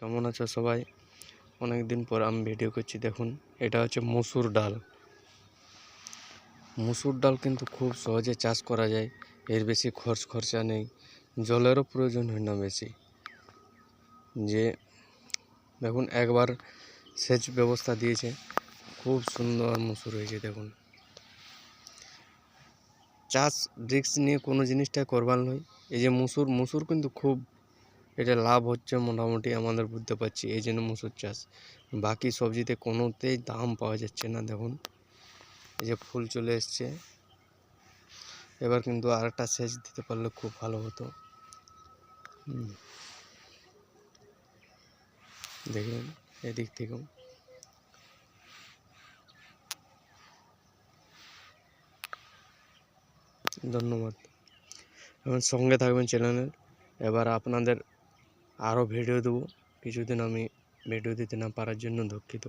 কেমন আছো সবাই? অনেক দিন পর আমি ভিডিও করছি, দেখুন, এটা হচ্ছে মসুর ডাল। মসুর ডাল কিন্তু খুব সহজে চাষ করা যায়, এর বেশি খরচ খরচা নেই, জলেরও প্রয়োজন হয় না বেশি। যে, দেখুন, একবার সেচ ব্যবস্থা দিয়েছে, খুব সুন্দর মসুর হয়েছে, দেখুন। চাষ রিস্ক নিয়ে কোনো জিনিসটা করবার নয়, এই যে মুসুর মুসুর কিন্তু খুব এটা লাভ হচ্ছে মোটামুটি আমাদের বুঝতে পারছি, এই জন্য মুসুর চাষ। বাকি সবজিতে কোনোতেই দাম পাওয়া যাচ্ছে না, দেখুন। এই যে ফুল চলে এসছে। এবার কিন্তু আরেকটা সেচ দিতে পারলে খুব ভালো হতো। হুম। দেখলেন, এদিক থেকেও। ধন্যবাদ। এবং সঙ্গে থাকবেন চ্যানেলের এবার আপনাদের আরও ভিডিও দেবো। কিছুদিন আমি ভিডিও দিতে না পারার জন্য দুঃখিত।